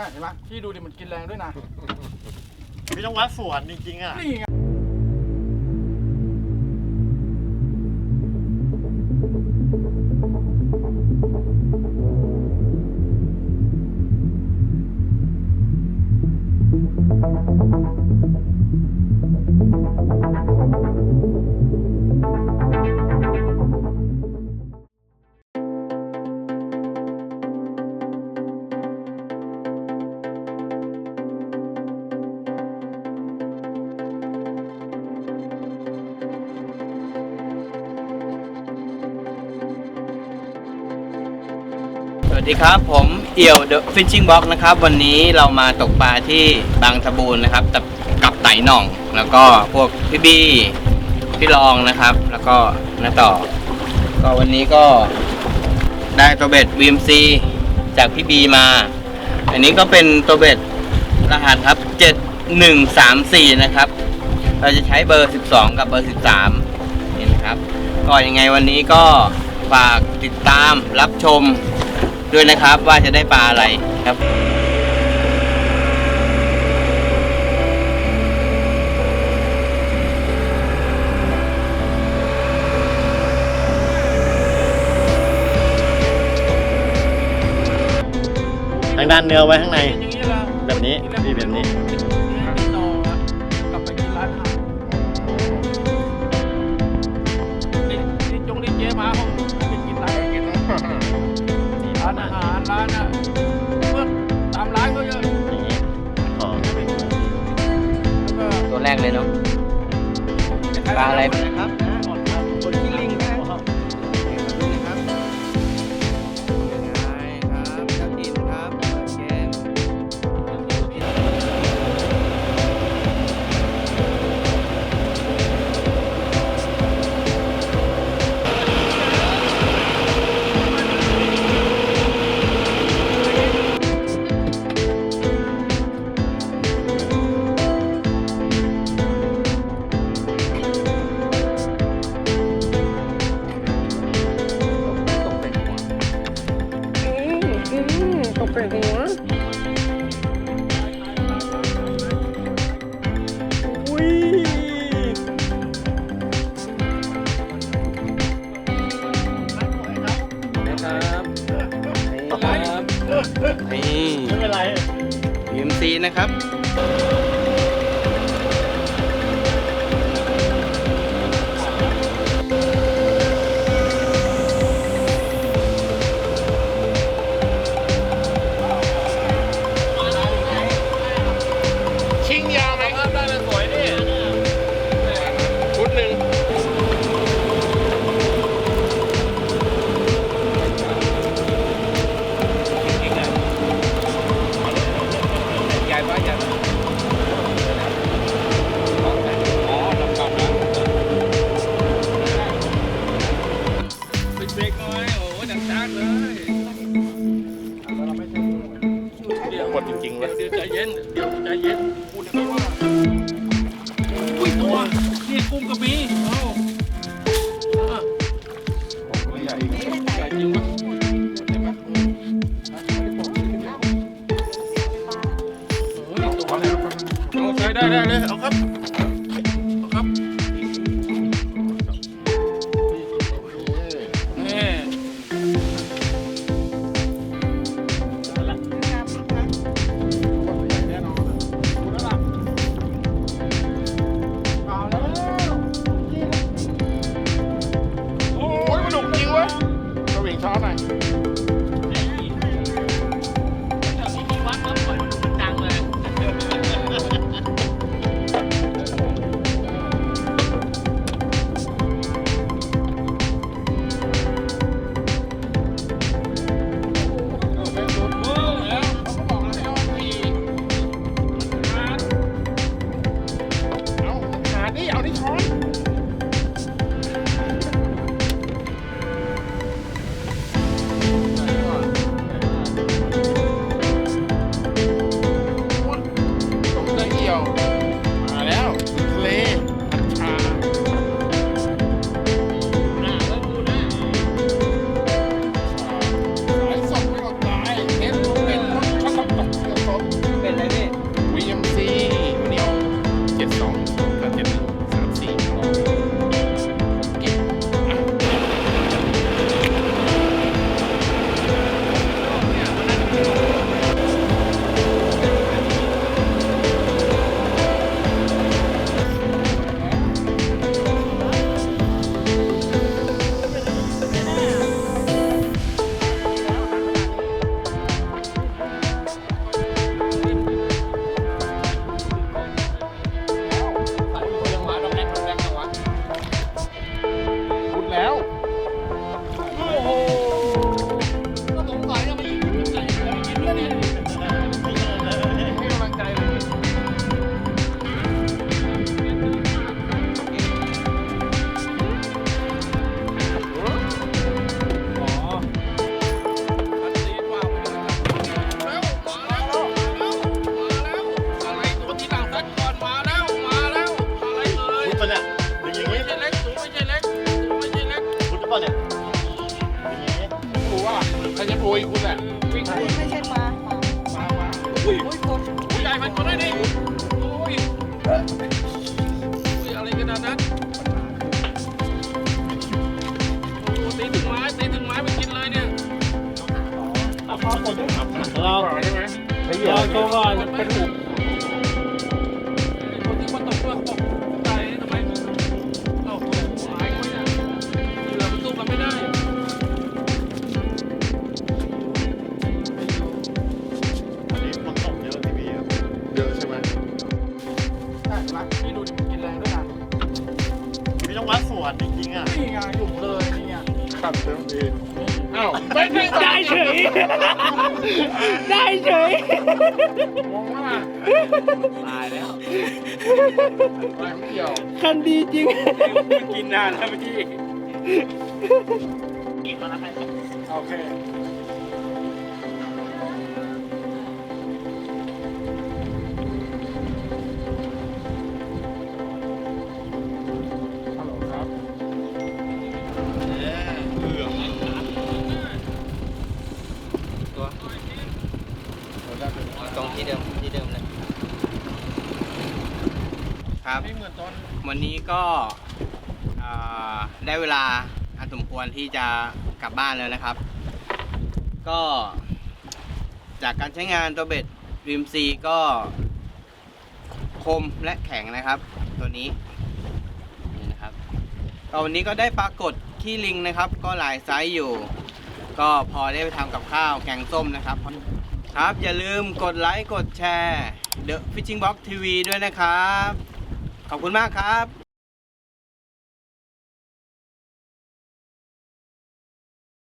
ช่เห็นไหมพี่ดูดิมันกินแรงด้วยนะ พี่ต้องวัดส่วนจริงๆอะ นี่ไง วัสดีครับ ผมเอี่ยว The Fishing Box นะครับ วันนี้เรามาตกปลาที่บางตะบูนนะครับกับกับไต่หน่อง แล้วก็พวกพี่บี้พี่รองนะครับ แล้วก็น้าต่อ ก็วันนี้ก็ได้ตัวเบ็ด VMC จากพี่บีมา อันนี้ก็เป็นตัวเบ็ดรหัสครับ 7134 นะครับ เราจะใช้เบอร์ 12 กับเบอร์ 13 นี่นะครับ ก็ยังไงวันนี้ก็ฝากติดตามรับชม ด้วยนะครับว่าจะได้ปลาอะไรครับ ทางด้านเนื้อไว้ข้างใน อย่างนี้ละแบบนี้พี่แบบนี้นอนอะกลับไปกินร้านอาหารนี่นี่จงนี่เจ๊มาห้องไปกินร้านกินร้านอาหารร้านอะเมื่อตามร้านเขาเยอะอย่างนี้อ๋อแล้วก็ตัวแรกเลยเนาะ ปลาอะไรนะครับ นะครับ กุ้งก็มีเอ้าอะใหญ่ใหญ่จริงปะใช่ปะโอ้ยตัวแล้วเอาใช้ได้ได้เลย เอาครับ โอยคุณแหละวิ่งไม่ใช่ปามามาอุ้ยอุ้ยกดใหญ่มันก็ได้ดิโอ้ยอุ้ยอะไรกันนะนั้นตีถึงไม้ตีถึงไม้ไปกินเลยเนี่ยเอาข้าวกดต้องขับเราใช่หมเราตัวก่อนเป็นหู ไงขัดเต็มทีอ้าวไม่ไม่ได้เฉย ได้เฉย มองว่าตายแล้วอะไรไม่เกี่ยวคันดีจริงกินนานแล้วเมื่อกี้โอเคฮัลโครับ ไม่เหมือนตอนวันนี้ก็อ่าได้เวลาอันสมควรที่จะกลับบ้านแล้วนะครับ ก็ จากการใช้งานตัวเบ็ดริมซีก็ คมและแข็งนะครับ ตัวนี้นี่นะครับก็วันนี้ก็ได้ปรากฏขี้ลิงนะครับ ก็หลายไซส์อยู่ ก็พอได้ไปทำกับข้าวแกงส้มนะครับ ครับอย่าลืมกดไลค์กดแชร์ The Fishing Box TV ด้วยนะครับ ขอบคุณมากครับ